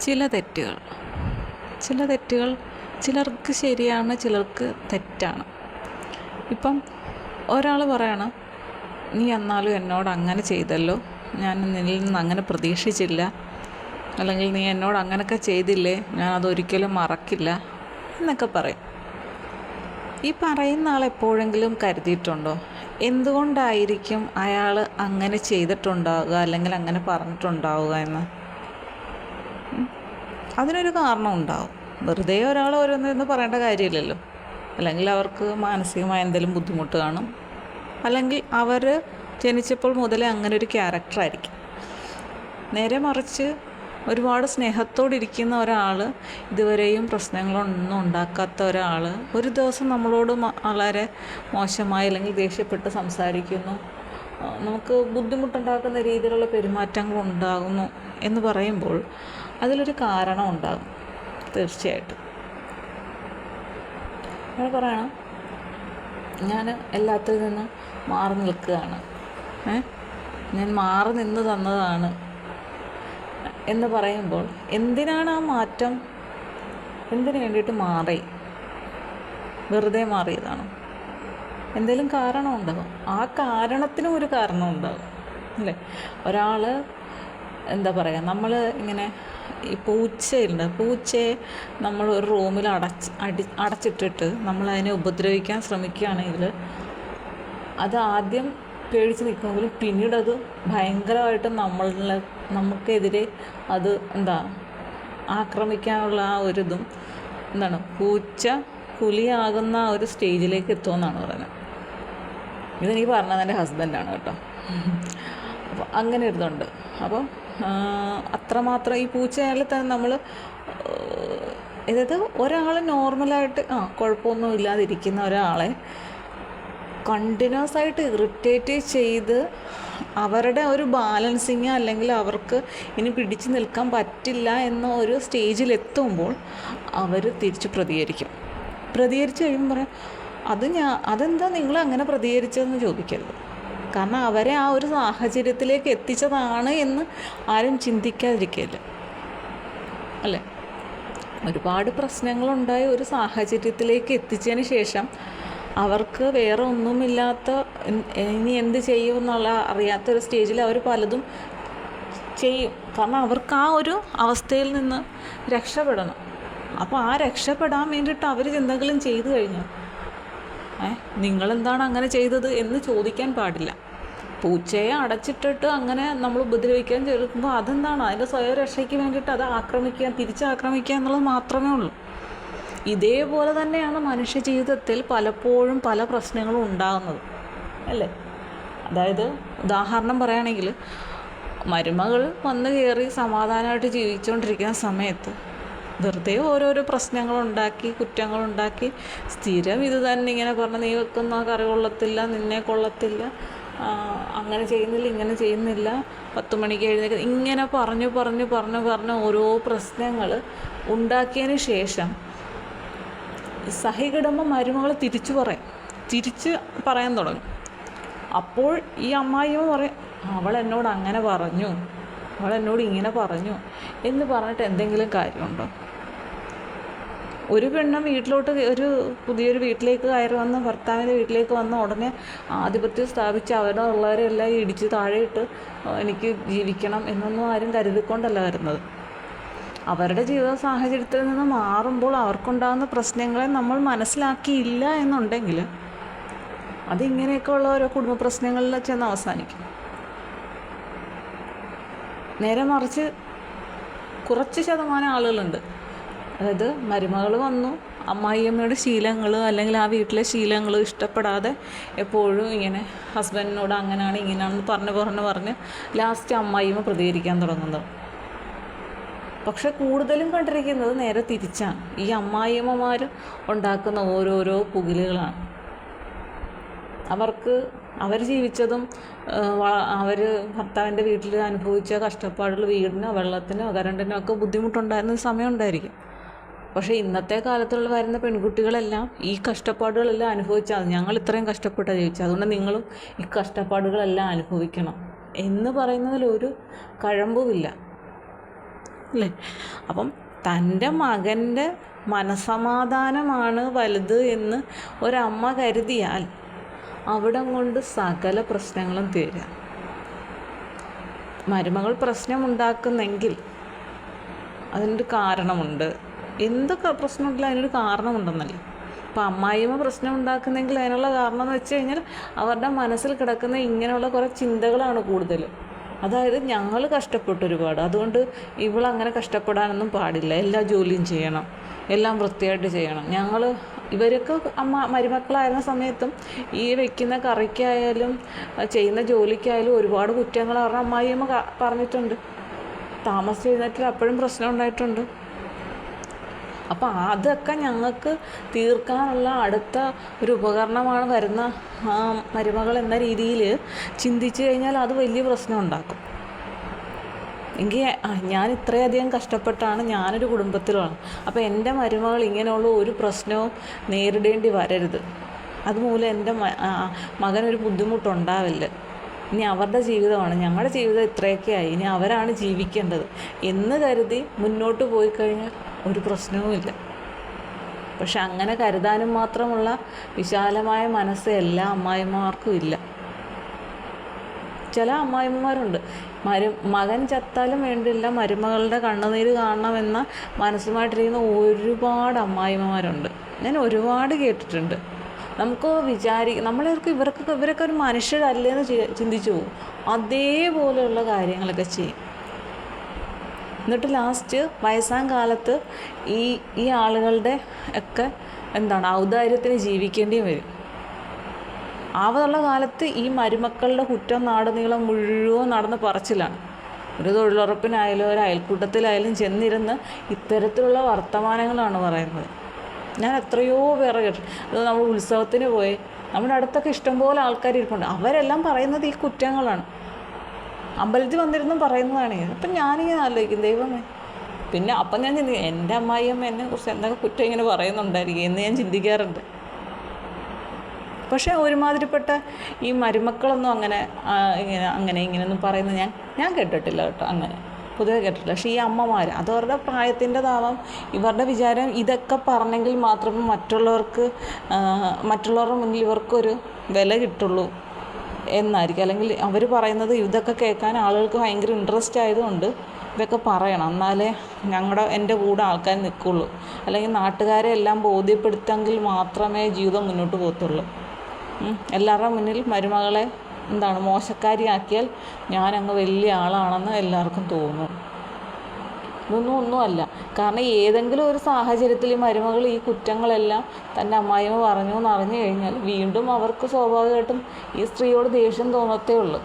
ചില തെറ്റുകൾ. ചില തെറ്റുകൾ ചിലർക്ക് ശരിയാണ് ചിലർക്ക് തെറ്റാണ്. ഇപ്പം ഒരാൾ പറയണം നീ എന്നാലും എന്നോട് അങ്ങനെ ചെയ്തല്ലോ. ഞാൻ നിന്നിൽ നിന്ന് അങ്ങനെ പ്രതീക്ഷിച്ചില്ല. അല്ലെങ്കിൽ നീ എന്നോട് അങ്ങനെയൊക്കെ ചെയ്തില്ലേ. ഞാൻ അതൊരിക്കലും മറക്കില്ല. എന്നൊക്കെ പറയും. ഈ പറയുന്ന ആൾ എപ്പോഴെങ്കിലും കരുതിയിട്ടുണ്ടോ? എന്തുകൊണ്ടായിരിക്കും അയാൾ അങ്ങനെ ചെയ്തിട്ടുണ്ടാവുക? അല്ലെങ്കിൽ അങ്ങനെ പറഞ്ഞിട്ടുണ്ടാവുക എന്ന്. അതിനൊരു കാരണം ഉണ്ടാവും വെറുതെ ഒരാൾ ഓരോന്ന് പറയേണ്ട കാര്യമില്ലല്ലോ. അല്ലെങ്കിൽ അവർക്ക് മാനസികമായ എന്തെങ്കിലും ബുദ്ധിമുട്ട് കാണും. അല്ലെങ്കിൽ അവർ ജനിച്ചപ്പോൾ മുതലേ അങ്ങനെ ഒരു ക്യാരക്ടറായിരിക്കും നേരെ മറിച്ച് ഒരുപാട് സ്നേഹത്തോടെ ഇരിക്കുന്ന ഒരാൾ ഇതുവരെയും പ്രശ്നങ്ങളൊന്നും ഉണ്ടാക്കാത്ത ഒരാൾ ഒരു ദിവസം നമ്മളോട് വളരെ മോശമായി അല്ലെങ്കിൽ ദേഷ്യപ്പെട്ട് സംസാരിക്കുന്നു. നമുക്ക് ബുദ്ധിമുട്ടുണ്ടാക്കുന്ന രീതിയിലുള്ള പെരുമാറ്റങ്ങൾ ഉണ്ടാകുന്നു എന്ന് പറയുമ്പോൾ അതിലൊരു കാരണം ഉണ്ടാകും. തീർച്ചയായിട്ടും. നമ്മൾ പറയണം. ഞാൻ എല്ലാത്തിൽ നിന്നും മാറി നിൽക്കുകയാണ്. ഞാൻ മാറി നിന്ന് തന്നതാണ് എന്ന് പറയുമ്പോൾ എന്തിനാണ് ആ മാറ്റം? എന്തിനു വേണ്ടിയിട്ട് മാറി? വെറുതെ മാറിയതാണ്? എന്തെങ്കിലും കാരണം ഉണ്ടാകും ആ കാരണത്തിനും ഒരു കാരണം ഉണ്ടാകും. അല്ലേ? ഒരാൾ എന്താ പറയുക നമ്മൾ ഇങ്ങനെ ഈ പൂച്ചയുണ്ട്. പൂച്ചയെ നമ്മൾ ഒരു റൂമിൽ അടച്ച് അടി അടച്ചിട്ടിട്ട് നമ്മൾ അതിനെ ഉപദ്രവിക്കാൻ ശ്രമിക്കുകയാണെങ്കിൽ അത് ആദ്യം പേടിച്ച് നിൽക്കുമെങ്കിലും പിന്നീട് അത് ഭയങ്കരമായിട്ട് നമ്മളിൽ നമുക്കെതിരെ അത് എന്താ ആക്രമിക്കാനുള്ള ആ ഒരു ഇതും എന്താണ് പൂച്ച പുലിയാകുന്ന ആ ഒരു സ്റ്റേജിലേക്ക് എത്തുമെന്നാണ് പറയുന്നത്. ഇതെനിക്ക് പറഞ്ഞത് എന്റെ ഹസ്ബൻഡാണ് കേട്ടോ. അപ്പോൾ അങ്ങനെ ഒരു ഇതുണ്ട്. അപ്പോൾ അത്രമാത്രം ഈ പൂച്ചയായാലും തന്നെ നമ്മൾ അതായത് ഒരാൾ നോർമലായിട്ട് ആ കുഴപ്പമൊന്നും ഇല്ലാതിരിക്കുന്ന ഒരാളെ കണ്ടിന്യൂസ് ആയിട്ട് ഇറിറ്റേറ്റ് ചെയ്ത് അവരുടെ ഒരു ബാലൻസിങ് അല്ലെങ്കിൽ അവർക്ക് ഇനി പിടിച്ചു നിൽക്കാൻ പറ്റില്ല എന്ന ഒരു സ്റ്റേജിലെത്തുമ്പോൾ അവർ തിരിച്ച് പ്രതികരിക്കും. പ്രതികരിച്ച് കഴിയുമ്പോൾ പറയാം അത് ഞാൻ അതെന്താ നിങ്ങൾ അങ്ങനെ പ്രതികരിച്ചതെന്ന് ചോദിക്കരുത്. കാരണം അവരെ ആ ഒരു സാഹചര്യത്തിലേക്ക് എത്തിച്ചതാണ് എന്ന് ആരും ചിന്തിക്കാതിരിക്കില്ല അല്ലേ? ഒരുപാട് പ്രശ്നങ്ങളുണ്ടായ ഒരു സാഹചര്യത്തിലേക്ക് എത്തിച്ചതിന് ശേഷം അവർക്ക് വേറെ ഒന്നുമില്ലാത്ത ഇനി എന്ത് ചെയ്യും എന്നുള്ള അറിയാത്തൊരു സ്റ്റേജിൽ അവർ പലതും ചെയ്യും. കാരണം അവർക്ക് ആ ഒരു അവസ്ഥയിൽ നിന്ന് രക്ഷപ്പെടണം. അപ്പോൾ ആ രക്ഷപ്പെടാൻ വേണ്ടിയിട്ട് അവർ എന്തെങ്കിലും ചെയ്തു കഴിഞ്ഞു ഏ നിങ്ങളെന്താണ് അങ്ങനെ ചെയ്തത് എന്ന് ചോദിക്കാൻ പാടില്ല. പൂച്ചയെ അടച്ചിട്ടിട്ട് അങ്ങനെ നമ്മൾ ഉപദ്രവിക്കാൻ ചെറുക്കുമ്പോൾ അതെന്താണ്? അതിന്റെ സ്വയം രക്ഷയ്ക്ക് വേണ്ടിയിട്ട് അത് ആക്രമിക്കുക തിരിച്ചാക്രമിക്കുക എന്നുള്ളത് മാത്രമേ ഉള്ളൂ. ഇതേപോലെ തന്നെയാണ് മനുഷ്യ ജീവിതത്തിൽ പലപ്പോഴും പല പ്രശ്നങ്ങളും ഉണ്ടാകുന്നത്. അല്ലേ? അതായത് ഉദാഹരണം പറയുകയാണെങ്കിൽ മരുമകൾ വന്നു കയറി സമാധാനമായിട്ട് ജീവിച്ചുകൊണ്ടിരിക്കുന്ന സമയത്ത് വെറുതെ ഓരോരോ പ്രശ്നങ്ങളുണ്ടാക്കി കുറ്റങ്ങളുണ്ടാക്കി. സ്ഥിരം ഇത് തന്നെ ഇങ്ങനെ പറഞ്ഞ് നീ വെക്കുന്ന കറി കൊള്ളത്തില്ല നിന്നെ കൊള്ളത്തില്ല. അങ്ങനെ ചെയ്യുന്നില്ല ഇങ്ങനെ ചെയ്യുന്നില്ല. പത്ത് മണിക്ക് എഴുന്നേൽക്കുന്നത് ഇങ്ങനെ പറഞ്ഞു പറഞ്ഞു പറഞ്ഞു പറഞ്ഞ് ഓരോ പ്രശ്നങ്ങൾ ഉണ്ടാക്കിയതിന് ശേഷം സഹികിടുമ്പോൾ മരുമകൾ തിരിച്ചു പറയും. തിരിച്ച് പറയാൻ തുടങ്ങും. അപ്പോൾ ഈ അമ്മായിയമ്മ പറയും അവൾ എന്നോട് അങ്ങനെ പറഞ്ഞു. അവൾ എന്നോട് ഇങ്ങനെ പറഞ്ഞു. എന്ന് പറഞ്ഞിട്ട് എന്തെങ്കിലും കാര്യമുണ്ടോ? ഒരു പെണ്ണും വീട്ടിലോട്ട് ഒരു പുതിയൊരു വീട്ടിലേക്ക് കയറി വന്ന് ഭർത്താവിന്റെ വീട്ടിലേക്ക് വന്ന ഉടനെ ആധിപത്യം സ്ഥാപിച്ച് അവരുടെ ഉള്ളവരെല്ലാം ഇടിച്ച് താഴെയിട്ട് എനിക്ക് ജീവിക്കണം എന്നൊന്നും ആരും കരുതിക്കൊണ്ടല്ല വരുന്നത്. അവരുടെ ജീവിത സാഹചര്യത്തിൽ നിന്ന് മാറുമ്പോൾ അവർക്കുണ്ടാകുന്ന പ്രശ്നങ്ങളെ നമ്മൾ മനസ്സിലാക്കിയില്ല എന്നുണ്ടെങ്കിൽ അതിങ്ങനെയൊക്കെ ഉള്ള ഓരോ കുടുംബ പ്രശ്നങ്ങളിൽ ചെന്ന് അവസാനിക്കും. നേരെ മറിച്ച് കുറച്ച് ശതമാനം ആളുകളുണ്ട്. അതായത് മരുമകൾ വന്നു. അമ്മായിയമ്മയുടെ ശീലങ്ങൾ അല്ലെങ്കിൽ ആ വീട്ടിലെ ശീലങ്ങൾ ഇഷ്ടപ്പെടാതെ എപ്പോഴും ഇങ്ങനെ ഹസ്ബൻഡിനോട് അങ്ങനെയാണ് ഇങ്ങനെയാണെന്ന് പറഞ്ഞ് പറഞ്ഞ് പറഞ്ഞ് ലാസ്റ്റ് അമ്മായിയമ്മ പ്രതികരിക്കാൻ തുടങ്ങുന്നത്. പക്ഷെ കൂടുതലും കണ്ടിരിക്കുന്നത് നേരെ തിരിച്ചാണ്. ഈ അമ്മായിയമ്മമാർ ഉണ്ടാക്കുന്ന ഓരോരോ പുകിലുകളാണ്. അവർക്ക് അവർ ജീവിച്ചതും അവർ ഭർത്താവിന്റെ വീട്ടിൽ അനുഭവിച്ച കഷ്ടപ്പാടുകൾ വീടിനോ വെള്ളത്തിനോ കരണ്ടിനോ ഒക്കെ ബുദ്ധിമുട്ടുണ്ടായിരുന്ന സമയം ഉണ്ടായിരിക്കും. പക്ഷേ ഇന്നത്തെ കാലത്തുള്ള വരുന്ന പെൺകുട്ടികളെല്ലാം ഈ കഷ്ടപ്പാടുകളെല്ലാം അനുഭവിച്ചാൽ ഞങ്ങൾ ഇത്രയും കഷ്ടപ്പെട്ടാണ് ജീവിച്ചത്. അതുകൊണ്ട് നിങ്ങളും ഈ കഷ്ടപ്പാടുകളെല്ലാം അനുഭവിക്കണം എന്ന് പറയുന്നതിൽ ഒരു കഴമ്പുമില്ല. അല്ലേ? അപ്പം തന്റെ മകന്റെ മനസമാധാനമാണ് വലുത് എന്ന് ഒരമ്മ കരുതിയാൽ അവിടം കൊണ്ട് സകല പ്രശ്നങ്ങളും തീരാം. മരുമകൾ പ്രശ്നമുണ്ടാക്കുന്നെങ്കിൽ അതിനൊരു കാരണമുണ്ട്. എന്തൊക്കെ പ്രശ്നമുണ്ടെങ്കിലും അതിനൊരു കാരണമുണ്ടെന്നല്ലേ? അപ്പോൾ അമ്മായിമ്മ പ്രശ്നം ഉണ്ടാക്കുന്നെങ്കിൽ അതിനുള്ള കാരണം എന്ന് വെച്ച് കഴിഞ്ഞാൽ അവരുടെ മനസ്സിൽ കിടക്കുന്ന ഇങ്ങനെയുള്ള കുറേ ചിന്തകളാണ് കൂടുതൽ. അതായത് ഞങ്ങൾ കഷ്ടപ്പെട്ടു ഒരുപാട്. അതുകൊണ്ട് ഇവളങ്ങനെ കഷ്ടപ്പെടാനൊന്നും പാടില്ല. എല്ലാ ജോലിയും ചെയ്യണം. എല്ലാം വൃത്തിയായിട്ട് ചെയ്യണം. ഞങ്ങൾ ഇവരൊക്കെ അമ്മ മരുമക്കളായിരുന്ന സമയത്തും ഈ വെക്കുന്ന കറിക്കായാലും ചെയ്യുന്ന ജോലിക്കായാലും ഒരുപാട് കുറ്റങ്ങൾ അവരുടെ അമ്മായിയമ്മ പറഞ്ഞിട്ടുണ്ട്. താമസിച്ച് എഴുന്നേറ്റിൽ അപ്പോഴും പ്രശ്നം ഉണ്ടായിട്ടുണ്ട്. അപ്പോൾ അതൊക്കെ ഞങ്ങൾക്ക് തീർക്കാനുള്ള അടുത്ത ഒരു ഉപകരണമാണ് വരുന്ന മരുമകൾ എന്ന രീതിയിൽ ചിന്തിച്ചു കഴിഞ്ഞാൽ അത് വലിയ പ്രശ്നം ഉണ്ടാക്കും. എങ്കിൽ ഞാൻ ഇത്രയധികം കഷ്ടപ്പെട്ടാണ് ഞാനൊരു കുടുംബത്തിലാണ് അപ്പോൾ എന്റെ മരുമകൾ ഇങ്ങനെയുള്ള ഒരു പ്രശ്നവും നേരിടേണ്ടി വരരുത്. അതുമൂലം എന്റെ മകനൊരു ബുദ്ധിമുട്ടുണ്ടാവില്ല. ഇനി അവരുടെ ജീവിതമാണ്. ഞങ്ങളുടെ ജീവിതം ഇത്രയൊക്കെ ആയി ഇനി അവരാണ് ജീവിക്കേണ്ടത്. എന്ന് കരുതി മുന്നോട്ട് പോയി കഴിഞ്ഞാൽ ഒരു പ്രശ്നവുമില്ല പക്ഷെ അങ്ങനെ കരുതാനും മാത്രമുള്ള വിശാലമായ മനസ്സ് എല്ലാ അമ്മായിമാർക്കും ഇല്ല. ചില അമ്മായിമ്മമാരുണ്ട്. മരു മകൻ ചത്താലും വേണ്ടില്ല മരുമകളുടെ കണ്ണുനീര് കാണണമെന്ന മനസ്സുമായിട്ടിരിക്കുന്ന ഒരുപാട് അമ്മായിമ്മമാരുണ്ട്. ഞാൻ ഒരുപാട് കേട്ടിട്ടുണ്ട്. നമുക്ക് വിചാരി നമ്മളവർക്ക് ഇവർക്ക് ഇവരൊക്കെ ഒരു മനുഷ്യരല്ലേന്ന് ചിന്തിച്ചു പോകും അതേപോലെയുള്ള കാര്യങ്ങളൊക്കെ ചെയ്യും. എന്നിട്ട് ലാസ്റ്റ് വയസ്സാം കാലത്ത് ഈ ഈ ആളുകളുടെ ഒക്കെ എന്താണ് ഔദാര്യത്തിന് ജീവിക്കേണ്ടിയും വരും. ആവതുള്ള കാലത്ത് ഈ മരുമക്കളുടെ കുറ്റം നാട് നീളം മുഴുവൻ നടന്ന് പറച്ചിലാണ്. ഒരു തൊഴിലുറപ്പിനായാലും ഒരു അയൽക്കൂട്ടത്തിലായാലും ചെന്നിരുന്ന് ഇത്തരത്തിലുള്ള വർത്തമാനങ്ങളാണ് പറയുന്നത്. ഞാൻ എത്രയോ പേരെ കേട്ടു. നമ്മൾ ഉത്സവത്തിന് പോയി. നമ്മുടെ അടുത്തൊക്കെ ഇഷ്ടംപോലെ ആൾക്കാർ ഇരിപ്പുണ്ട്. അവരെല്ലാം പറയുന്നത് ഈ കുറ്റങ്ങളാണ്. അമ്പലത്തിൽ വന്നിരുന്നും പറയുന്നതാണ് അപ്പം ഞാനിങ്ങനെ ആലോചിക്കും ദൈവമേ. പിന്നെ അപ്പം ഞാൻ ചിന്തിക്കും എന്റെ അമ്മായിയമ്മ എന്നെ കുറിച്ച് എന്തൊക്കെ കുറ്റം ഇങ്ങനെ പറയുന്നുണ്ടായിരിക്കും എന്ന് ഞാൻ ചിന്തിക്കാറുണ്ട്. പക്ഷേ ഒരുമാതിരിപ്പെട്ട ഈ മരുമക്കളൊന്നും അങ്ങനെ ഇങ്ങനെ അങ്ങനെ ഇങ്ങനെയൊന്നും പറയുന്നത് ഞാൻ ഞാൻ കേട്ടിട്ടില്ല കേട്ടോ അങ്ങനെ. പൊതുവെ കേട്ടിട്ടില്ല. പക്ഷേ ഈ അമ്മമാർ അത് അവരുടെ പ്രായത്തിന്റെതാവാം ഇവരുടെ വിചാരം ഇതൊക്കെ പറഞ്ഞെങ്കിൽ മാത്രമേ മറ്റുള്ളവർക്ക് മറ്റുള്ളവരുടെ മുന്നിൽ ഇവർക്കൊരു വില കിട്ടുള്ളൂ എന്നായിരിക്കും. അല്ലെങ്കിൽ അവർ പറയുന്നത് ഇതൊക്കെ കേൾക്കാൻ ആളുകൾക്ക് ഭയങ്കര ഇൻട്രസ്റ്റ് ആയതുകൊണ്ട് ഇതൊക്കെ പറയണം. എന്നാലേ ഞങ്ങളുടെ എന്റെ കൂടെ ആൾക്കാർ നിൽക്കുള്ളൂ. അല്ലെങ്കിൽ നാട്ടുകാരെ എല്ലാം ബോധ്യപ്പെടുത്തെങ്കിൽ മാത്രമേ ജീവിതം മുന്നോട്ട് പോകത്തുള്ളൂ. എല്ലാവരുടെ മുന്നിൽ മരുമകളെ എന്താണ് മോശക്കാരിയാക്കിയാൽ ഞാനങ്ങ് വലിയ ആളാണെന്ന് എല്ലാവർക്കും തോന്നും. ഇതൊന്നും ഒന്നുമല്ല കാരണം ഏതെങ്കിലും ഒരു സാഹചര്യത്തിൽ ഈ മരുമകൾ ഈ കുറ്റങ്ങളെല്ലാം തന്റെ അമ്മായിമ്മ പറഞ്ഞു എന്ന് അറിഞ്ഞു കഴിഞ്ഞാൽ വീണ്ടും അവർക്ക് സ്വാഭാവികമായിട്ടും ഈ സ്ത്രീയോട് ദേഷ്യം തോന്നത്തേ ഉള്ളൂ.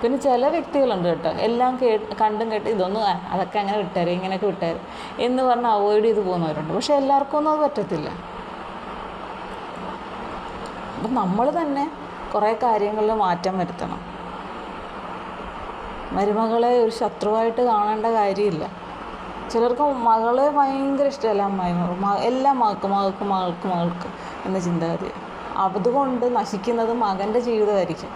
പിന്നെ ചില വ്യക്തികളുണ്ട് കേട്ടോ എല്ലാം കേ കണ്ടും കേട്ട് ഇതൊന്നും അതൊക്കെ അങ്ങനെ വിട്ടേരെ ഇങ്ങനെയൊക്കെ വിട്ടേരെ എന്ന് പറഞ്ഞ് അവോയ്ഡ് ചെയ്ത് പോകുന്നവരുണ്ട്. പക്ഷെ എല്ലാവർക്കും ഒന്നും അത് പറ്റത്തില്ല. അപ്പം നമ്മൾ തന്നെ കുറേ കാര്യങ്ങളിൽ മാറ്റം വരുത്തണം. മരുമകളെ ഒരു ശത്രുവായിട്ട് കാണേണ്ട കാര്യമില്ല. ചിലർക്ക് മകളെ ഭയങ്കര ഇഷ്ടമല്ല അമ്മായിമാർ എല്ലാം മകൾക്ക് മകൾക്ക് മകൾക്ക് മകൾക്ക് എന്ന ചിന്താഗതി. അതുകൊണ്ട് നശിക്കുന്നത് മകന്റെ ജീവിതമായിരിക്കും.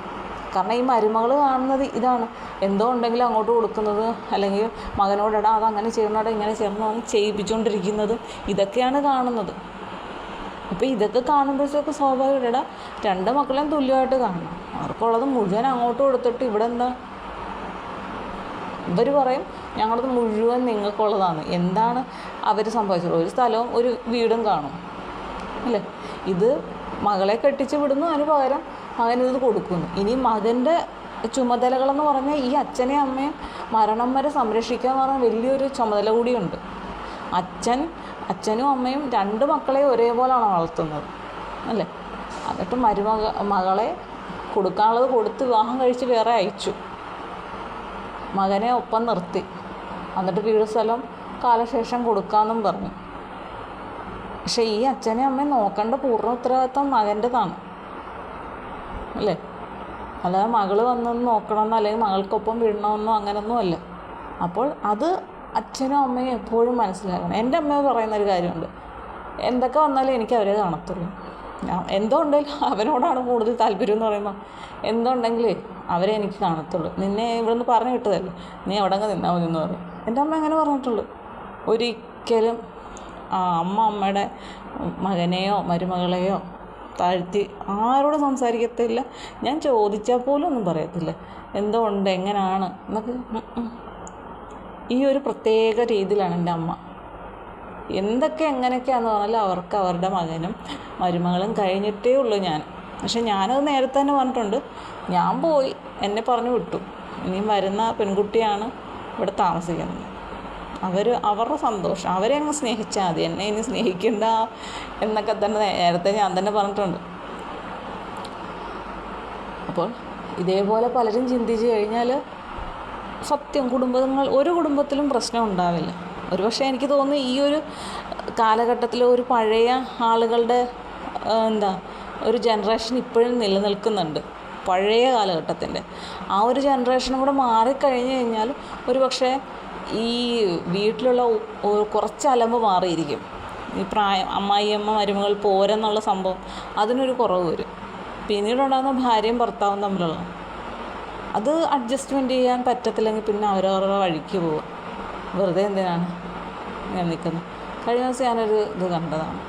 കാരണം ഈ മരുമകൾ കാണുന്നത് ഇതാണ്. എന്തോ ഉണ്ടെങ്കിലും അങ്ങോട്ട് കൊടുക്കുന്നത് അല്ലെങ്കിൽ മകനോടെടാ അതങ്ങനെ ചെയ്യുന്നടാ ഇങ്ങനെ ചെയ്യിപ്പിച്ചുകൊണ്ടിരിക്കുന്നത് ചെയ്യിപ്പിച്ചുകൊണ്ടിരിക്കുന്നതും ഇതൊക്കെയാണ് കാണുന്നത്. അപ്പോൾ ഇതൊക്കെ കാണുമ്പോഴത്തേക്ക് സ്വാഭാവികമായിട്ട് രണ്ട് മക്കളെയും തുല്യമായിട്ട് കാണണം. അവർക്കുള്ളത് മുഴുവൻ അങ്ങോട്ട് കൊടുത്തിട്ട് ഇവിടെ എന്താ? ഇവർ പറയും ഞങ്ങളത് മുഴുവൻ നിങ്ങൾക്കുള്ളതാണ്. എന്താണ് അവർ സംഭവിച്ചത്? ഒരു സ്ഥലവും ഒരു വീടും കാണും. അല്ലേ? ഇത് മകളെ കെട്ടിച്ച് വിടുന്നു അതിന് പകരം മകനിത് കൊടുക്കുന്നു. ഇനി മകന്റെ ചുമതലകളെന്ന് പറഞ്ഞാൽ ഈ അച്ഛനെയും അമ്മയും മരണം വരെ സംരക്ഷിക്കുക എന്ന് പറഞ്ഞാൽ വലിയൊരു ചുമതല കൂടിയുണ്ട്. അച്ഛൻ അച്ഛനും അമ്മയും രണ്ട് മക്കളെ ഒരേപോലെയാണ് വളർത്തുന്നത് അല്ലേ? എന്നിട്ട് മരുമക മകളെ കൊടുക്കാനുള്ളത് കൊടുത്ത് വിവാഹം കഴിച്ച് വേറെ അയച്ചു. മകനെ ഒപ്പം നിർത്തി. എന്നിട്ട് വീട് സ്ഥലം കാലശേഷം കൊടുക്കാമെന്നും പറഞ്ഞു. പക്ഷേ ഈ അച്ഛനെയും അമ്മയും നോക്കേണ്ട പൂർണ ഉത്തരവാദിത്വം മകന്റെതാണ് അല്ലേ? അല്ലാതെ മകൾ വന്നൊന്ന് നോക്കണമെന്നോ അല്ലെങ്കിൽ മകൾക്കൊപ്പം വിടണമെന്നോ അങ്ങനൊന്നും അല്ല. അപ്പോൾ അത് അച്ഛനും അമ്മയും എപ്പോഴും മനസ്സിലാക്കണം. എന്റെ അമ്മ പറയുന്ന ഒരു കാര്യമുണ്ട്. എന്തൊക്കെ വന്നാലും എനിക്ക് അവരെ കാണത്തുള്ളൂ. എന്തോ ഉണ്ടെങ്കിലും അവനോടാണ് കൂടുതൽ താല്പര്യം എന്ന് പറയുമ്പോൾ എന്തോ ഉണ്ടെങ്കിലേ അവരെ എനിക്ക് കാണത്തുള്ളൂ. നിന്നെ ഇവിടുന്ന് പറഞ്ഞു വിട്ടതല്ലേ? നീ അവിടെ അങ്ങ് നിന്നാൽ മതി എന്ന് പറയും. എന്റെ അമ്മ അങ്ങനെ പറഞ്ഞിട്ടുള്ളൂ ഒരിക്കലും അമ്മ അമ്മയുടെ മകനെയോ മരുമകളെയോ താഴ്ത്തി ആരോട് സംസാരിക്കത്തില്ല. ഞാൻ ചോദിച്ചാൽ പോലും ഒന്നും പറയത്തില്ല. എന്തോ ഉണ്ട് എങ്ങനെയാണ് എന്നൊക്കെ. ഈ ഒരു പ്രത്യേക രീതിയിലാണ് എന്റെ അമ്മ. എന്തൊക്കെ എങ്ങനെയൊക്കെയാന്ന് പറഞ്ഞാലും അവർക്ക് അവരുടെ മകനും മരുമകളും കഴിഞ്ഞിട്ടേ ഉള്ളൂ ഞാൻ. പക്ഷെ ഞാനത് നേരത്തെ തന്നെ പറഞ്ഞിട്ടുണ്ട്. ഞാൻ പോയി എന്നെ പറഞ്ഞു വിട്ടു. ഇനി വരുന്ന പെൺകുട്ടിയാണ് ഇവിടെ താമസിക്കുന്നത്. അവർ അവരുടെ സന്തോഷം അവരെ അങ്ങ് സ്നേഹിച്ചാൽ മതി. എന്നെ ഇനി സ്നേഹിക്കണ്ട എന്നൊക്കെ തന്നെ നേരത്തെ ഞാൻ തന്നെ പറഞ്ഞിട്ടുണ്ട്. അപ്പോൾ ഇതേപോലെ പലരും ചിന്തിച്ച് കഴിഞ്ഞാൽ സത്യം കുടുംബങ്ങൾ ഒരു കുടുംബത്തിലും പ്രശ്നം ഉണ്ടാവില്ല. ഒരുപക്ഷെ എനിക്ക് തോന്നുന്നു ഈ ഒരു കാലഘട്ടത്തിൽ ഒരു പഴയ ആളുകളുടെ എന്താ ഒരു ജനറേഷൻ ഇപ്പോഴും നിലനിൽക്കുന്നുണ്ട്. പഴയ കാലഘട്ടത്തിന്റെ. ആ ഒരു ജനറേഷനും കൂടെ മാറിക്കഴിഞ്ഞ് കഴിഞ്ഞാൽ ഒരു പക്ഷേ ഈ വീട്ടിലുള്ള കുറച്ച് അലമ്പ് മാറിയിരിക്കും. ഈ പ്രായം അമ്മായിയമ്മ മരുമകൾ പോരെന്നുള്ള സംഭവം അതിനൊരു കുറവ് വരും. പിന്നീടുണ്ടാകുന്ന ഭാര്യയും ഭർത്താവും തമ്മിലുള്ള അത് അഡ്ജസ്റ്റ്മെന്റ് ചെയ്യാൻ പറ്റത്തില്ലെങ്കിൽ പിന്നെ അവരവരുടെ വഴിക്ക് പോവുക വെറുതെ എന്തിനാണ് ഞാൻ നിൽക്കുന്നത്? കഴിഞ്ഞ ദിവസം ഞാനൊരു ഇത് കണ്ടതാണ്.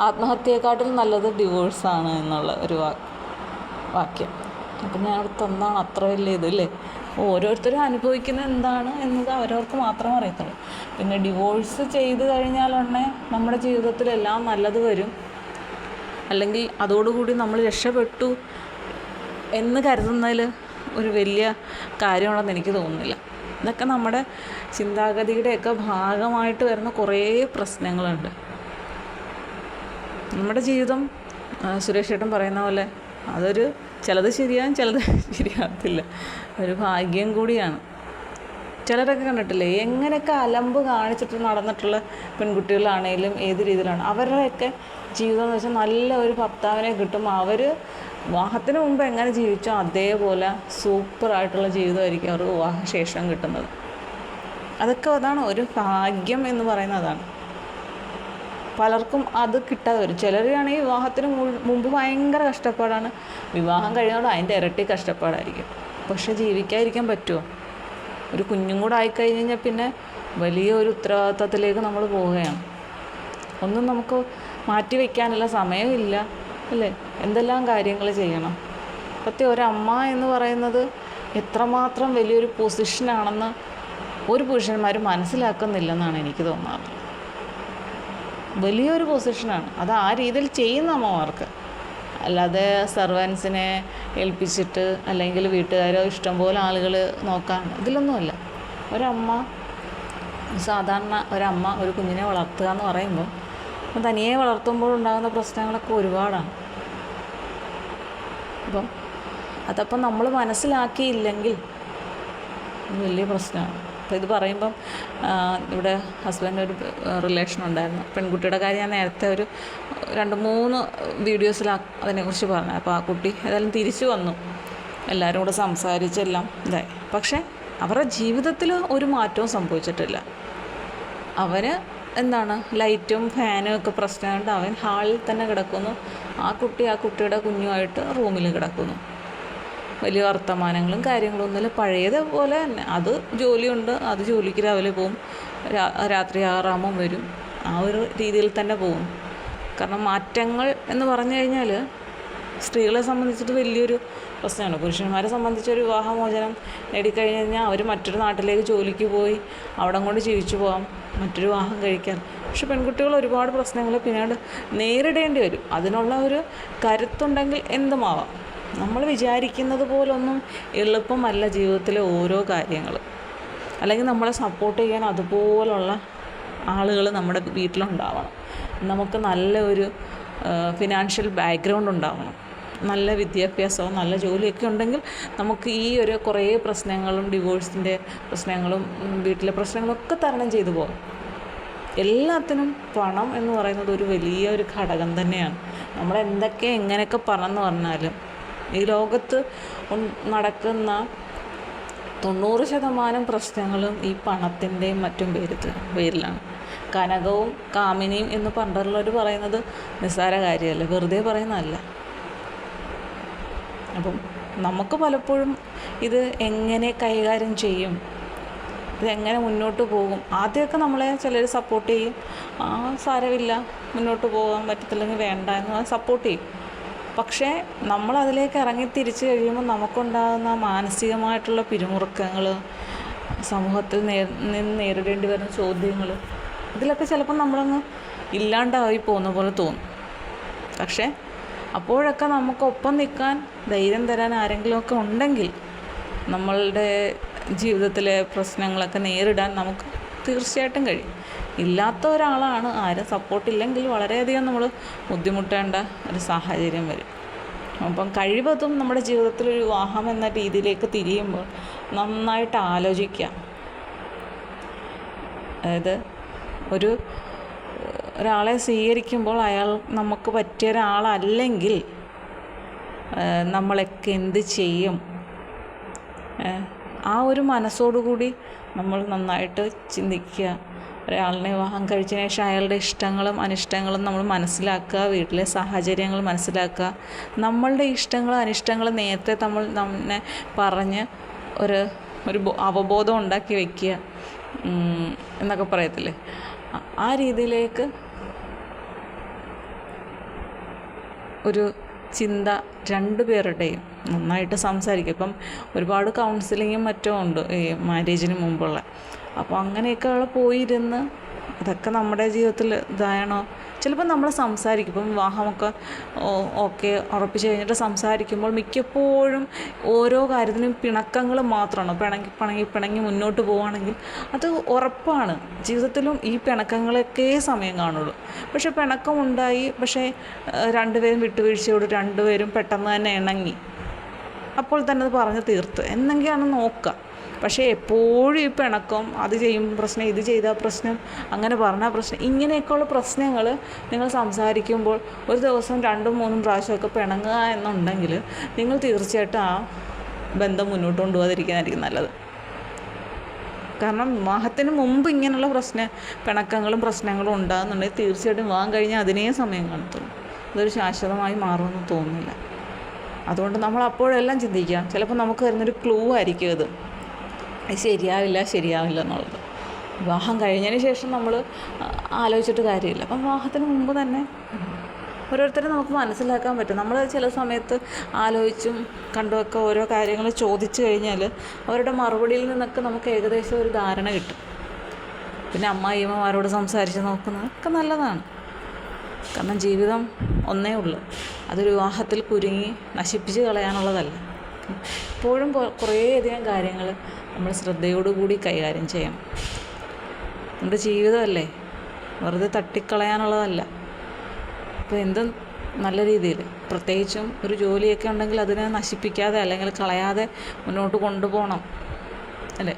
ആത്മഹത്യയെക്കാട്ടിലും നല്ലത് ഡിവോഴ്സാണ് എന്നുള്ള ഒരു വാക്യം. അപ്പം ഞാൻ അവിടെ തന്നാണ്. അത്ര വലിയ ഇതല്ലേ ഓരോരുത്തരും അനുഭവിക്കുന്നത് എന്താണ് എന്നത് അവരവർക്ക് മാത്രമേ അറിയത്തുള്ളൂ. പിന്നെ ഡിവോഴ്സ് ചെയ്ത് കഴിഞ്ഞാലുടനെ നമ്മുടെ ജീവിതത്തിലെല്ലാം നല്ലത് വരും. അല്ലെങ്കിൽ അതോടുകൂടി നമ്മൾ രക്ഷപ്പെട്ടു എന്ന് കരുതുന്നതിൽ ഒരു വലിയ കാര്യമാണെന്ന് എനിക്ക് തോന്നുന്നില്ല. ഇതൊക്കെ നമ്മുടെ ചിന്താഗതിയുടെയൊക്കെ ഭാഗമായിട്ട് വരുന്ന കുറേ പ്രശ്നങ്ങളുണ്ട്. നമ്മുടെ ജീവിതം സുരേഷ് ഏട്ടൻ പറയുന്ന പോലെ അതൊരു ചിലത് ശരിയാകും ചിലത് ശരിയാകത്തില്ല ഒരു ഭാഗ്യം കൂടിയാണ്. ചിലരൊക്കെ കണ്ടിട്ടില്ലേ എങ്ങനെയൊക്കെ അലമ്പ് കാണിച്ചിട്ട് നടന്നിട്ടുള്ള പെൺകുട്ടികളാണേലും ഏത് രീതിയിലാണ് അവരുടെയൊക്കെ ജീവിതം എന്ന് വെച്ചാൽ നല്ല ഒരു ഭർത്താവിനെ കിട്ടും അവർ വിവാഹത്തിന് മുമ്പ് എങ്ങനെ ജീവിച്ചോ അതേപോലെ സൂപ്പറായിട്ടുള്ള ജീവിതമായിരിക്കും അവർക്ക് വിവാഹശേഷം കിട്ടുന്നത്. അതൊക്കെ അതാണ് ഒരു ഭാഗ്യം എന്ന് പറയുന്നതാണ് പലർക്കും അത് കിട്ടാതെ വരും. ചിലരാണെങ്കിൽ വിവാഹത്തിന് മുമ്പ് ഭയങ്കര കഷ്ടപ്പാടാണ്. വിവാഹം കഴിയുന്നതോടെ അതിന്റെ ഇരട്ടി കഷ്ടപ്പാടായിരിക്കും. പക്ഷെ ജീവിക്കാതിരിക്കാൻ പറ്റുമോ ഒരു കുഞ്ഞും കൂടെ ആയിക്കഴിഞ്ഞ് കഴിഞ്ഞാൽ പിന്നെ വലിയ ഒരു ഉത്തരവാദിത്തത്തിലേക്ക് നമ്മൾ പോവുകയാണ്. ഒന്നും നമുക്ക് മാറ്റി വയ്ക്കാനുള്ള സമയമില്ല. അല്ലേ? എന്തെല്ലാം കാര്യങ്ങൾ ചെയ്യണം? സത്യം ഒരമ്മ എന്ന് പറയുന്നത് എത്രമാത്രം വലിയൊരു പൊസിഷനാണെന്ന് ഒരു പുരുഷന്മാരും മനസ്സിലാക്കുന്നില്ലെന്നാണ് എനിക്ക് തോന്നാറ്. വലിയൊരു പൊസിഷനാണ് അത് ആ രീതിയിൽ ചെയ്യുന്ന അമ്മമാർക്ക്. അല്ലാതെ സർവൻസിനെ ഏൽപ്പിച്ചിട്ട് അല്ലെങ്കിൽ വീട്ടുകാരോ ഇഷ്ടംപോലെ ആളുകൾ നോക്കാൻ ഇതിലൊന്നുമല്ല. ഒരമ്മ സാധാരണ ഒരമ്മ ഒരു കുഞ്ഞിനെ വളർത്തുക എന്ന് പറയുമ്പോൾ അത് തനിയെ വളർത്തുമ്പോൾ ഉണ്ടാകുന്ന പ്രശ്നങ്ങളൊക്കെ ഒരുപാടാണ്. അപ്പം അതപ്പം നമ്മൾ മനസ്സിലാക്കിയില്ലെങ്കിൽ വലിയ പ്രശ്നമാണ്. അപ്പോൾ ഇത് പറയുമ്പം ഇവിടെ ഹസ്ബൻഡ് ഒരു റിലേഷൻ ഉണ്ടായിരുന്നു. പെൺകുട്ടിയുടെ കാര്യം ഞാൻ നേരത്തെ ഒരു രണ്ട് മൂന്ന് വീഡിയോസിൽ അതിനെക്കുറിച്ച് പറഞ്ഞു അപ്പോൾ ആ കുട്ടി ഏതായാലും തിരിച്ചു വന്നു. എല്ലാവരും കൂടെ സംസാരിച്ചെല്ലാം ഇതായി. പക്ഷേ അവരുടെ ജീവിതത്തിൽ ഒരു മാറ്റവും സംഭവിച്ചിട്ടില്ല. അവന് എന്താണ് ലൈറ്റും ഫാനും ഒക്കെ പ്രശ്നമുണ്ട് അവൻ ഹാളിൽ തന്നെ കിടക്കുന്നു. ആ കുട്ടി ആ കുട്ടിയുടെ കുഞ്ഞുമായിട്ട് റൂമിൽ കിടക്കുന്നു. വലിയ വർത്തമാനങ്ങളും കാര്യങ്ങളും ഒന്നുമില്ല. പഴയതുപോലെ തന്നെ. അത് ജോലിയുണ്ട്. അത് ജോലിക്ക് രാവിലെ പോവും. രാത്രി ആറാകുമ്പം വരും. ആ ഒരു രീതിയിൽ തന്നെ പോകും കാരണം മാറ്റങ്ങൾ എന്ന് പറഞ്ഞു കഴിഞ്ഞാൽ സ്ത്രീകളെ സംബന്ധിച്ചിട്ട് വലിയൊരു പ്രശ്നമാണ്. പുരുഷന്മാരെ സംബന്ധിച്ച് ഒരു വിവാഹമോചനം നേടിക്കഴിഞ്ഞ് കഴിഞ്ഞാൽ അവർ മറ്റൊരു നാട്ടിലേക്ക് ജോലിക്ക് പോയി അവിടെ കൊണ്ട് ജീവിച്ചു പോകാം മറ്റൊരു വിവാഹം കഴിക്കാം. പക്ഷെ പെൺകുട്ടികൾ ഒരുപാട് പ്രശ്നങ്ങൾ പിന്നീട് നേരിടേണ്ടി വരും. അതിനുള്ള ഒരു കരുത്തുണ്ടെങ്കിൽ എന്തുമാവാം? നമ്മൾ വിചാരിക്കുന്നത് പോലൊന്നും എളുപ്പമല്ല ജീവിതത്തിലെ ഓരോ കാര്യങ്ങൾ. അല്ലെങ്കിൽ നമ്മളെ സപ്പോർട്ട് ചെയ്യാൻ അതുപോലുള്ള ആളുകൾ നമ്മുടെ വീട്ടിലുണ്ടാവണം. നമുക്ക് നല്ല ഒരു ഫിനാൻഷ്യൽ ബാക്ക്ഗ്രൗണ്ട് ഉണ്ടാവണം. നല്ല വിദ്യാഭ്യാസവും നല്ല ജോലിയൊക്കെ ഉണ്ടെങ്കിൽ നമുക്ക് ഈ ഒരു കുറേ പ്രശ്നങ്ങളും ഡിവോഴ്സിന്റെ പ്രശ്നങ്ങളും വീട്ടിലെ വീട്ടിലെ പ്രശ്നങ്ങളൊക്കെ തരണം ചെയ്തു പോകും എല്ലാത്തിനും പണം എന്ന് പറയുന്നത് ഒരു വലിയ ഒരു ഘടകം തന്നെയാണ്. നമ്മൾ എന്തൊക്കെ എങ്ങനെയൊക്കെ പണം എന്ന് പറഞ്ഞാലും ഈ ലോകത്ത് നടക്കുന്ന തൊണ്ണൂറ് ശതമാനം പ്രശ്നങ്ങളും ഈ പണത്തിന്റെയും മറ്റും പേര് പേരിലാണ്. കനകവും കാമിനിയും എന്ന് പണ്ടുള്ളവർ പറയുന്നത് നിസ്സാര കാര്യമല്ല വെറുതെ പറയുന്നതല്ല. അപ്പം നമുക്ക് പലപ്പോഴും ഇത് എങ്ങനെ കൈകാര്യം ചെയ്യും? ഇതെങ്ങനെ മുന്നോട്ട് പോകും? ആദ്യമൊക്കെ നമ്മളെ ചിലർ സപ്പോർട്ട് ചെയ്യും. ആ സാരമില്ല മുന്നോട്ട് പോകാൻ പറ്റത്തില്ലെങ്കിൽ വേണ്ട എന്ന് സപ്പോർട്ട് ചെയ്യും. പക്ഷേ നമ്മൾ അതിലേക്ക് ഇറങ്ങി തിരിച്ചു കഴിയുമ്പോൾ നമുക്കുണ്ടാകുന്ന മാനസികമായിട്ടുള്ള പിരിമുറുക്കങ്ങൾ സമൂഹത്തിൽ നിന്ന് നേരിടേണ്ടി വരുന്ന ചോദ്യങ്ങൾ ഇതിലൊക്കെ ചിലപ്പോൾ നമ്മളങ്ങ് ഇല്ലാണ്ടായി പോകുന്ന പോലെ തോന്നും. പക്ഷേ അപ്പോഴൊക്കെ നമുക്കൊപ്പം നിൽക്കാൻ ധൈര്യം തരാൻ ആരെങ്കിലുമൊക്കെ ഉണ്ടെങ്കിൽ നമ്മളുടെ ജീവിതത്തിലെ പ്രശ്നങ്ങളൊക്കെ നേരിടാൻ നമുക്ക് തീർച്ചയായിട്ടും കഴിയും. ഇല്ലാത്ത ഒരാളാണ് ആരും സപ്പോർട്ടില്ലെങ്കിൽ വളരെയധികം നമ്മൾ ബുദ്ധിമുട്ടേണ്ട ഒരു സാഹചര്യം വരും. അപ്പം കഴിവതും നമ്മുടെ ജീവിതത്തിൽ ഒരു വിവാഹം എന്ന രീതിയിലേക്ക് തിരിയുമ്പോൾ നന്നായിട്ട് ആലോചിക്കുക അതായത് ഒരു ഒരാളെ സ്വീകരിക്കുമ്പോൾ അയാൾ നമുക്ക് പറ്റിയ ഒരാളല്ലെങ്കിൽ നമ്മളൊക്കെ എന്ത് ചെയ്യും? ആ ഒരു മനസ്സോടുകൂടി നമ്മൾ നന്നായിട്ട് ചിന്തിക്കുക. ഒരാളിനെ വിവാഹം കഴിച്ചതിന് ശേഷം അയാളുടെ ഇഷ്ടങ്ങളും അനിഷ്ടങ്ങളും നമ്മൾ മനസ്സിലാക്കുക വീട്ടിലെ സാഹചര്യങ്ങൾ മനസ്സിലാക്കുക. നമ്മളുടെ ഇഷ്ടങ്ങളും അനിഷ്ടങ്ങളും നേരത്തെ നമ്മൾ നമ്മെ പറഞ്ഞ് ഒരു ഒരു അവബോധം ഉണ്ടാക്കി വയ്ക്കുക. എന്നൊക്കെ പറയത്തില്ലേ? ആ രീതിയിലേക്ക് ഒരു ചിന്ത രണ്ടു പേരുടെയും നന്നായിട്ട് സംസാരിക്കുക ഇപ്പം ഒരുപാട് കൗൺസിലിങ്ങും മറ്റും ഉണ്ട് ഈ മാരേജിന് മുമ്പുള്ള. അപ്പോൾ അങ്ങനെയൊക്കെ അവൾ പോയിരുന്ന് ഇതൊക്കെ നമ്മുടെ ജീവിതത്തിൽ ഇതായണോ? ചിലപ്പോൾ നമ്മൾ സംസാരിക്കും. ഇപ്പം വിവാഹമൊക്കെ ഓക്കെ ഉറപ്പിച്ച് കഴിഞ്ഞിട്ട് സംസാരിക്കുമ്പോൾ മിക്കപ്പോഴും ഓരോ കാര്യത്തിനും പിണക്കങ്ങൾ മാത്രമാണ്? പിണങ്ങി പിണങ്ങി പിണങ്ങി മുന്നോട്ട് പോവുകയാണെങ്കിൽ അത് ഉറപ്പാണ്. ജീവിതത്തിലും ഈ പിണക്കങ്ങളൊക്കെ സമയം കാണുള്ളൂ. പക്ഷെ പിണക്കമുണ്ടായി പക്ഷേ രണ്ടുപേരും വിട്ടുവീഴ്ചയോട് രണ്ടുപേരും പെട്ടെന്ന് തന്നെ ഇണങ്ങി. അപ്പോൾ തന്നെ അത് പറഞ്ഞ് തീർത്ത്. എന്നെങ്കിലാണ് നോക്കുക. പക്ഷേ എപ്പോഴും ഈ പിണക്കം അത് ചെയ്യും പ്രശ്നം ഇത് ചെയ്താൽ പ്രശ്നം അങ്ങനെ പറഞ്ഞാൽ പ്രശ്നം. ഇങ്ങനെയൊക്കെയുള്ള പ്രശ്നങ്ങൾ നിങ്ങൾ സംസാരിക്കുമ്പോൾ ഒരു ദിവസം രണ്ടും മൂന്നും പ്രാവശ്യമൊക്കെ പിണങ്ങുക എന്നുണ്ടെങ്കിൽ നിങ്ങൾ തീർച്ചയായിട്ടും ആ ബന്ധം മുന്നോട്ട് കൊണ്ടുപോകാതിരിക്കുന്നതായിരിക്കും നല്ലത്. കാരണം വിവാഹത്തിന് മുമ്പ് ഇങ്ങനെയുള്ള പ്രശ്ന പിണക്കങ്ങളും പ്രശ്നങ്ങളും ഉണ്ടാകുന്നുണ്ടെങ്കിൽ തീർച്ചയായിട്ടും വിവാഹം കഴിഞ്ഞാൽ അതിനേ സമയം കാണത്തുള്ളൂ അതൊരു ശാശ്വതമായി മാറുമെന്ന് തോന്നുന്നില്ല. അതുകൊണ്ട് നമ്മൾ അപ്പോഴെല്ലാം ചിന്തിക്കുക. ചിലപ്പോൾ നമുക്ക് വരുന്നൊരു ക്ലൂ ആയിരിക്കും ഇത് ശരിയാവില്ല ശരിയാവില്ല എന്നുള്ളത്. വിവാഹം കഴിഞ്ഞതിന് ശേഷം നമ്മൾ ആലോചിച്ചിട്ട് കാര്യമില്ല. അപ്പം വിവാഹത്തിന് മുമ്പ് തന്നെ ഓരോരുത്തരും നമുക്ക് മനസ്സിലാക്കാൻ പറ്റും. നമ്മൾ ചില സമയത്ത് ആലോചിച്ചും കണ്ടുമൊക്കെ ഓരോ കാര്യങ്ങൾ ചോദിച്ചു കഴിഞ്ഞാൽ അവരുടെ മറുപടിയിൽ നിന്നൊക്കെ നമുക്ക് ഏകദേശം ഒരു ധാരണ കിട്ടും. പിന്നെ അമ്മായിയമ്മമാരോട് സംസാരിച്ച് നോക്കുന്നത് ഒക്കെ നല്ലതാണ്. കാരണം ജീവിതം ഒന്നേ ഉള്ളൂ. അതൊരു വിവാഹത്തിൽ കുരുങ്ങി നശിപ്പിച്ച് കളയാനുള്ളതല്ല. ഇപ്പോഴും കുറേയധികം കാര്യങ്ങൾ നമ്മൾ ശ്രദ്ധയോടുകൂടി കൈകാര്യം ചെയ്യണം നമ്മുടെ ജീവിതമല്ലേ? വെറുതെ തട്ടിക്കളയാനുള്ളതല്ല. അപ്പോൾ എന്തും നല്ല രീതിയിൽ. പ്രത്യേകിച്ചും ഒരു ജോലിയൊക്കെ ഉണ്ടെങ്കിൽ അതിനെ നശിപ്പിക്കാതെ അല്ലെങ്കിൽ കളയാതെ മുന്നോട്ട് കൊണ്ടുപോകണം. അല്ലേ?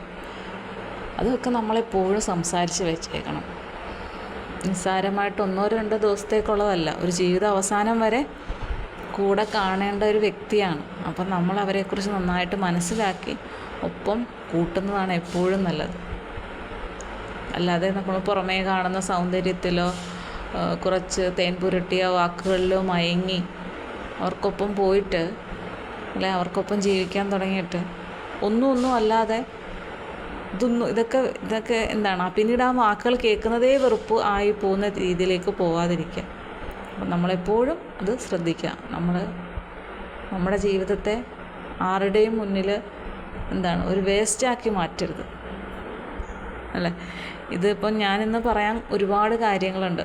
അതൊക്കെ നമ്മളെപ്പോഴും സംസാരിച്ച് വെച്ചേക്കണം. നിസ്സാരമായിട്ട് ഒന്നോ രണ്ടോ ദിവസത്തേക്കുള്ളതല്ല. ഒരു ജീവിത അവസാനം വരെ കൂടെ കാണേണ്ട ഒരു വ്യക്തിയാണ്. അപ്പം നമ്മൾ അവരെക്കുറിച്ച് നന്നായിട്ട് മനസ്സിലാക്കി ഒപ്പം കൂട്ടുന്നതാണ് എപ്പോഴും നല്ലത്. അല്ലാതെ നമ്മൾ പുറമേ കാണുന്ന സൗന്ദര്യത്തിലോ കുറച്ച് തേൻ പുരട്ടിയ വാക്കുകളിലോ മയങ്ങി അവർക്കൊപ്പം പോയിട്ട് അല്ലെ അവർക്കൊപ്പം ജീവിക്കാൻ തുടങ്ങിയിട്ട് ഒന്നും ഒന്നും അല്ലാതെ ഇതൊന്നും ഇതൊക്കെ ഇതൊക്കെ എന്താണ് പിന്നീട് ആ വാക്കുകൾ കേൾക്കുന്നതേ വെറുപ്പ് ആയി പോകുന്ന രീതിയിലേക്ക് പോകാതിരിക്കുക അപ്പം നമ്മളെപ്പോഴും അത് ശ്രദ്ധിക്കുക. നമ്മൾ നമ്മുടെ ജീവിതത്തെ ആരുടെയും മുന്നിൽ എന്താണ് ഒരു വേസ്റ്റാക്കി മാറ്റരുത്. അല്ലേ? ഇതിപ്പം ഞാനിന്ന് പറയാൻ ഒരുപാട് കാര്യങ്ങളുണ്ട്.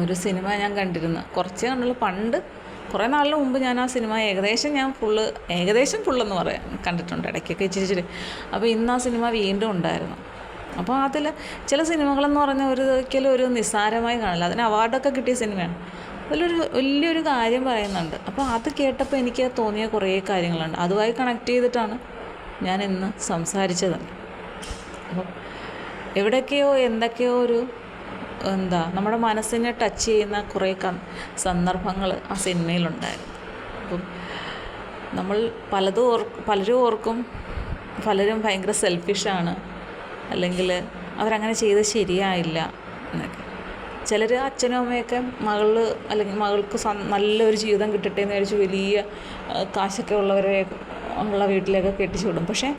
ഒരു സിനിമ ഞാൻ കണ്ടിരുന്നു. കുറച്ച് കണ്ടുള്ള. പണ്ട് കുറേ നാളിന് മുമ്പ് ഞാൻ ആ സിനിമ ഏകദേശം ഞാൻ ഫുള്ള് ഏകദേശം ഫുള്ളെന്ന് പറയാം. കണ്ടിട്ടുണ്ട്. ഇടയ്ക്കൊക്കെ ഇച്ചിരി ഇച്ചിരി. അപ്പോൾ ഇന്ന് ആ സിനിമ വീണ്ടും ഉണ്ടായിരുന്നു. അപ്പോൾ അതിൽ ചില സിനിമകളെന്ന് പറഞ്ഞാൽ ഒരു ഒരിക്കലും ഒരു നിസ്സാരമായി കാണില്ല അതിന് അവാർഡൊക്കെ കിട്ടിയ സിനിമയാണ്. അതിലൊരു വലിയൊരു കാര്യം പറയുന്നുണ്ട്. അപ്പോൾ അത് കേട്ടപ്പോൾ എനിക്ക് തോന്നിയ കുറേ കാര്യങ്ങളുണ്ട്. അതുമായി കണക്ട് ചെയ്തിട്ടാണ് ഞാൻ ഇന്ന് സംസാരിച്ചത്. അപ്പം എവിടെയൊക്കെയോ എന്തൊക്കെയോ ഒരു എന്താ നമ്മുടെ മനസ്സിനെ ടച്ച് ചെയ്യുന്ന കുറേ സന്ദർഭങ്ങൾ ആ സിനിമയിലുണ്ടായിരുന്നു. അപ്പം നമ്മൾ പലതും ഓർ പലരും ഓർക്കും പലരും ഭയങ്കര സെൽഫിഷാണ് അല്ലെങ്കിൽ അവരങ്ങനെ ചെയ്ത് ശരിയായില്ല എന്നൊക്കെ. ചിലർ അച്ഛനും അമ്മയൊക്കെ മകൾ അല്ലെങ്കിൽ മകൾക്ക് നല്ലൊരു ജീവിതം കിട്ടട്ടെ എന്ന് വിചാരിച്ച് വലിയ കാശൊക്കെ ഉള്ളവരെ ഉള്ള വീട്ടിലേക്ക് കെട്ടിച്ചു വിടും. പക്ഷേ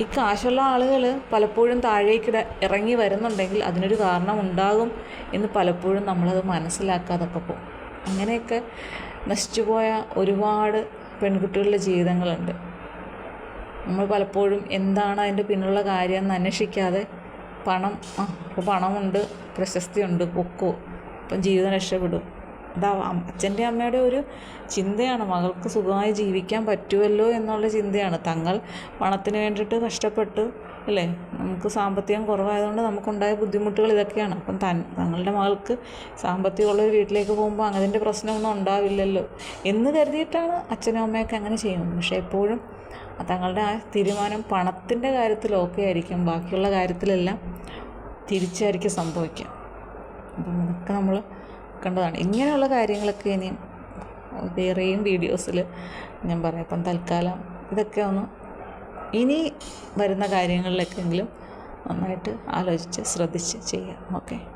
ഈ കാശുള്ള ആളുകൾ പലപ്പോഴും താഴേക്ക് ഇറങ്ങി വരുന്നുണ്ടെങ്കിൽ അതിനൊരു കാരണം ഉണ്ടാകും എന്ന് പലപ്പോഴും നമ്മളത് മനസ്സിലാക്കാതൊക്കെ പോകും. അങ്ങനെയൊക്കെ നശിച്ചുപോയ ഒരുപാട് പെൺകുട്ടികളുടെ ജീവിതങ്ങളുണ്ട്. നമ്മൾ പലപ്പോഴും എന്താണ് അതിന്റെ പിന്നിലുള്ള കാര്യം എന്ന് അന്വേഷിക്കാതെ പണം ആ ഇപ്പോൾ പണമുണ്ട് പ്രശസ്തിയുണ്ട് പൊക്കോ ഇപ്പം ജീവിതം രക്ഷപ്പെടും. അതാ അച്ഛന്റെ അമ്മയുടെ ഒരു ചിന്തയാണ് മകൾക്ക് സുഖമായി ജീവിക്കാൻ പറ്റുമല്ലോ എന്നുള്ള ചിന്തയാണ്. തങ്ങൾ പണത്തിന് വേണ്ടിയിട്ട് കഷ്ടപ്പെട്ട് അല്ലേ? നമുക്ക് സാമ്പത്തികം കുറവായതുകൊണ്ട് നമുക്കുണ്ടായ ബുദ്ധിമുട്ടുകൾ ഇതൊക്കെയാണ്. അപ്പം തൻ തങ്ങളുടെ മകൾക്ക് സാമ്പത്തികമുള്ളൊരു വീട്ടിലേക്ക് പോകുമ്പോൾ അങ്ങനെ പ്രശ്നമൊന്നും ഉണ്ടാവില്ലല്ലോ എന്ന് കരുതിയിട്ടാണ് അച്ഛനും അമ്മയൊക്കെ അങ്ങനെ ചെയ്യുന്നത്. പക്ഷേ എപ്പോഴും തങ്ങളുടെ ആ തീരുമാനം പണത്തിന്റെ കാര്യത്തിൽ ഓക്കെ ആയിരിക്കും. ബാക്കിയുള്ള കാര്യത്തിലെല്ലാം തിരിച്ചായിരിക്കും സംഭവിക്കുക. അപ്പം അതൊക്കെ നമ്മൾ കണ്ടതാണ്. ഇങ്ങനെയുള്ള കാര്യങ്ങളൊക്കെ ഇനിയും വേറെയും വീഡിയോസിൽ ഞാൻ പറയാം. അപ്പം തൽക്കാലം ഇതൊക്കെ ഒന്ന് ഇനി വരുന്ന കാര്യങ്ങളിലൊക്കെയെങ്കിലും നന്നായിട്ട് ആലോചിച്ച് ശ്രദ്ധിച്ച് ചെയ്യാം. ഓക്കെ